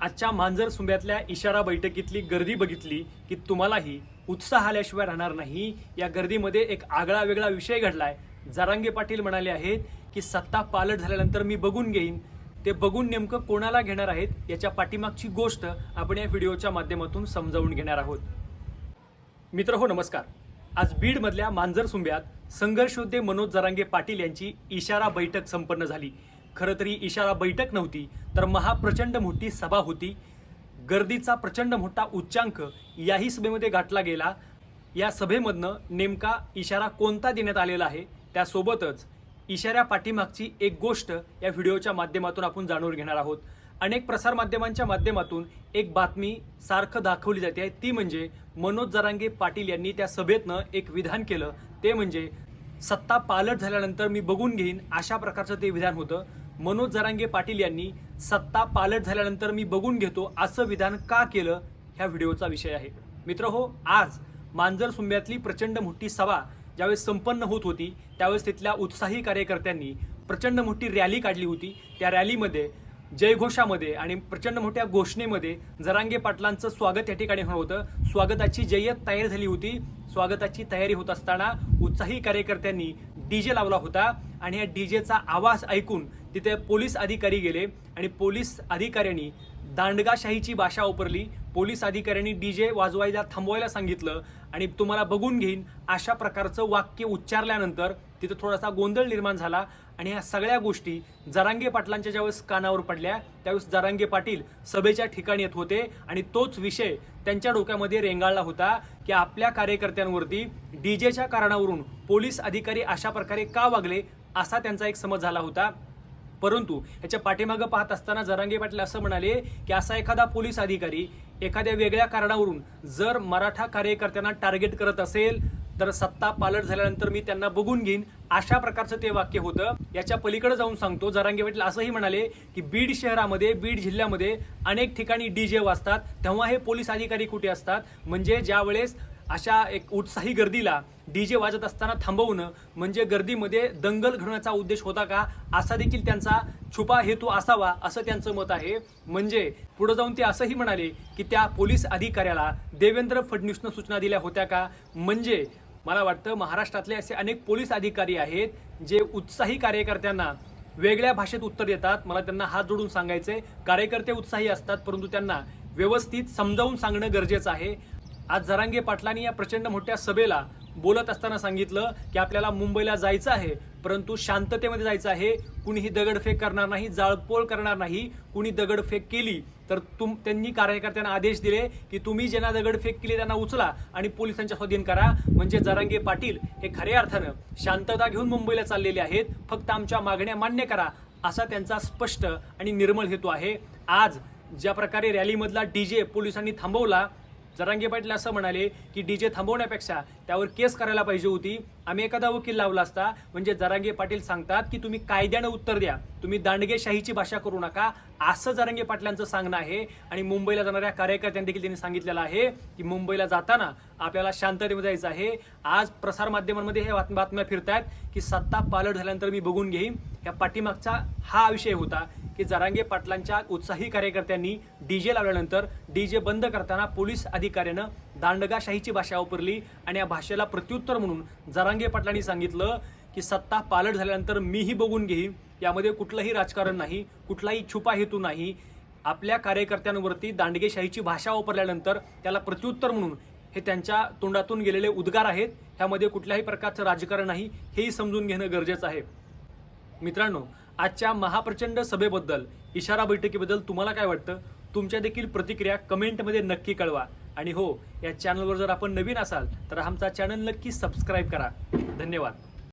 आजच्या मांजर सुंब्यातल्या इशारा बैठकीतली गर्दी बघितली की तुम्हालाही उत्साह आल्याशिवाय राहणार नाही. या गर्दीमध्ये एक आगळा वेगळा विषय घडलाय. जरांगे पाटील म्हणाले आहेत की सत्ता पालट झाल्यानंतर मी बघून घेईन. ते बघून नेमकं कोणाला घेणार आहेत याच्या पाठीमागची गोष्ट आपण या व्हिडिओच्या माध्यमातून समजावून घेणार आहोत. मित्र हो नमस्कार. आज बीडमधल्या मांजर सुंब्यात संघर्षोद्धे मनोज जरांगे पाटील यांची इशारा बैठक संपन्न झाली. खरं तरी इशारा बैठक नव्हती तर महाप्रचंड मोठी सभा होती. गर्दीचा प्रचंड मोठा उच्चांक याही सभेमध्ये गाठला गेला. या सभेमधनं नेमका इशारा कोणता देण्यात आलेला आहे त्यासोबतच इशाऱ्या पाठीमागची एक गोष्ट या व्हिडिओच्या माध्यमातून आपण जाणून घेणार आहोत. अनेक प्रसारमाध्यमांच्या माध्यमातून एक बातमी सारखं दाखवली जाते. आहे ती म्हणजे मनोज जरांगे पाटील यांनी त्या सभेतनं एक विधान केलं. ते म्हणजे सत्ता पालट झाल्यानंतर मी बघून घेईन अशा प्रकारचं ते विधान होतं. मनोज जरांगे पाटील यांनी सत्ता पालट झाल्यानंतर मी बघून घेतो असं विधान का केलं ह्या व्हिडिओचा विषय आहे. मित्र हो आज मांजर सुंब्यातली प्रचंड मोठी सभा ज्यावेळेस संपन्न होत होती त्यावेळेस तिथल्या उत्साही कार्यकर्त्यांनी प्रचंड मोठी रॅली काढली होती. त्या रॅलीमध्ये जयघोषामध्ये आणि प्रचंड मोठ्या घोषणेमध्ये जरांगे पाटलांचं स्वागत या ठिकाणी होणार होतं. स्वागताची जय्यत तयारी झाली होती. स्वागताची तयारी होत असताना उत्साही कार्यकर्त्यांनी डीजे लावला होता आणि या डीजेचा आवाज ऐकून तिथे पोलीस अधिकारी गेले आणि पोलीस अधिकाऱ्यांनी दांडगाशाहीची भाषा वापरली. पोलीस अधिकाऱ्यांनी डीजे वाजवायला थांबवायला सांगितलं आणि तुम्हाला बघून घेईन अशा प्रकारचं वाक्य उच्चारल्यानंतर तिथं थोडासा गोंधळ निर्माण झाला आणि ह्या सगळ्या गोष्टी जरांगे पाटलांच्या ज्यावेळेस कानावर पडल्या त्यावेळेस जरांगे पाटील सभेच्या ठिकाणी येत होते आणि तोच विषय त्यांच्या डोक्यामध्ये रेंगाळला होता की आपल्या कार्यकर्त्यांवरती डीजेच्या कारणावरून पोलीस अधिकारी अशा प्रकारे का वागले असा त्यांचा एक समज झाला होता. परंतु याच्या पाठीमागं पाहत असताना जरांगे पाटील असं म्हणाले की असा एखादा पोलीस अधिकारी एखाद्या वेगळ्या कारणावरून जर मराठा कार्यकर्त्यांना टार्गेट करत असेल तर सत्ता पालट झाल्यानंतर मी त्यांना बघून घेईन. अशा प्रकारचं ते वाक्य होतं. याच्या पलीकडे जाऊन सांगतो. जरांगे पाटील असंही म्हणाले की बीड शहरामध्ये बीड जिल्ह्यामध्ये अनेक ठिकाणी डी जे वाजतात. तेव्हा हे पोलीस अधिकारी कुठे असतात? म्हणजे ज्या वेळेस अशा एक उत्साही गर्दीला डी जे वाजत असताना थांबवणं म्हणजे गर्दीमध्ये दंगल घडवण्याचा उद्देश होता का? असा देखील त्यांचा छुपा हेतू असावा असं त्यांचं मत आहे. म्हणजे पुढे जाऊन ते असंही म्हणाले की त्या पोलीस अधिकाऱ्याला देवेंद्र फडणवीसनं सूचना दिल्या होत्या का? म्हणजे मला वाटतं महाराष्ट्रातले असे अनेक पोलीस अधिकारी आहेत जे उत्साही कार्यकर्त्यांना वेगळ्या भाषेत उत्तर देतात. मला त्यांना हात जोडून सांगायचे कार्यकर्ते उत्साही असतात परंतु त्यांना व्यवस्थित समजावून सांगणं गरजेचं आहे. आज जरांगे पाटलांनी या प्रचंड मोठ्या सभेला बोलत असताना सांगितलं की आपल्याला मुंबईला जायचं आहे परंतु शांततेमध्ये जायचं आहे. कुणीही दगडफेक करणार नाही जाळपोळ करणार नाही. कुणी दगडफेक केली तर तुम त्यांनी कार्यकर्त्यांना आदेश दिले की तुम्ही ज्यांना दगडफेक केली त्यांना उचला आणि पोलिसांच्या स्वाधीन करा. म्हणजे जरांगे पाटील हे खऱ्या अर्थानं शांतता घेऊन मुंबईला चाललेले आहेत. फक्त आमच्या मागण्या मान्य करा असा त्यांचा स्पष्ट आणि निर्मळ हेतू आहे. आज ज्या प्रकारे रॅलीमधला डी जे पोलिसांनी थांबवला जरांगे पाटील असं म्हणाले की डीजे थांबवण्यापेक्षा त्यावर केस करायला पाहिजे होती. आम्ही एखादा वकील लावला असता म्हणजे जरांगे पाटील सांगतात की तुम्ही कायद्यानं उत्तर द्या. तुम्ही दांडगेशाहीची भाषा करू नका. असं जरांगे पाटलांचं सांगणं आहे. आणि मुंबईला जाणाऱ्या कार्यकर्त्यांनी देखील त्यांनी सांगितलेलं आहे की मुंबईला जाताना आपल्याला शांततेमध्ये जायचं आहे. आज प्रसारमाध्यमांमध्ये हे बातम्या बातम्या फिरतायत की सत्ता पालट झाल्यानंतर मी बघून घेईन. या पाठीमागचा हा विषय होता की जरांगे पाटलांच्या उत्साही कार्यकर्त्यांनी डीजे लावल्यानंतर डीजे बंद करताना पोलीस अधिकाऱ्यानं दांडगाशाहीची भाषा वापरली आणि या भाषेला प्रत्युत्तर म्हणून जरांगे पाटलांनी सांगितलं की सत्ता पालट झाल्यानंतर मीही बघून घेईन. यामध्ये कुठलंही राजकारण नाही कुठलाही छुपा हेतू नाही. आपल्या कार्यकर्त्यांवरती दांडगेशाहीची भाषा वापरल्यानंतर त्याला प्रत्युत्तर म्हणून हे त्यांच्या तोंडातून गेलेले उद्गार आहेत. ह्यामध्ये कुठल्याही प्रकारचं राजकारण नाही हेही समजून घेणं गरजेचं आहे. मित्रांनो आजच्या महाप्रचंड सभेबद्दल इशारा बैठकीबद्दल तुम्हाला काय वाटतं? तुमच्या देखील प्रतिक्रिया कमेंटमध्ये नक्की कळवा. आणि हो या चॅनलवर जर आपण नवीन असाल तर आमचा चॅनल नक्की सबस्क्राईब करा. धन्यवाद.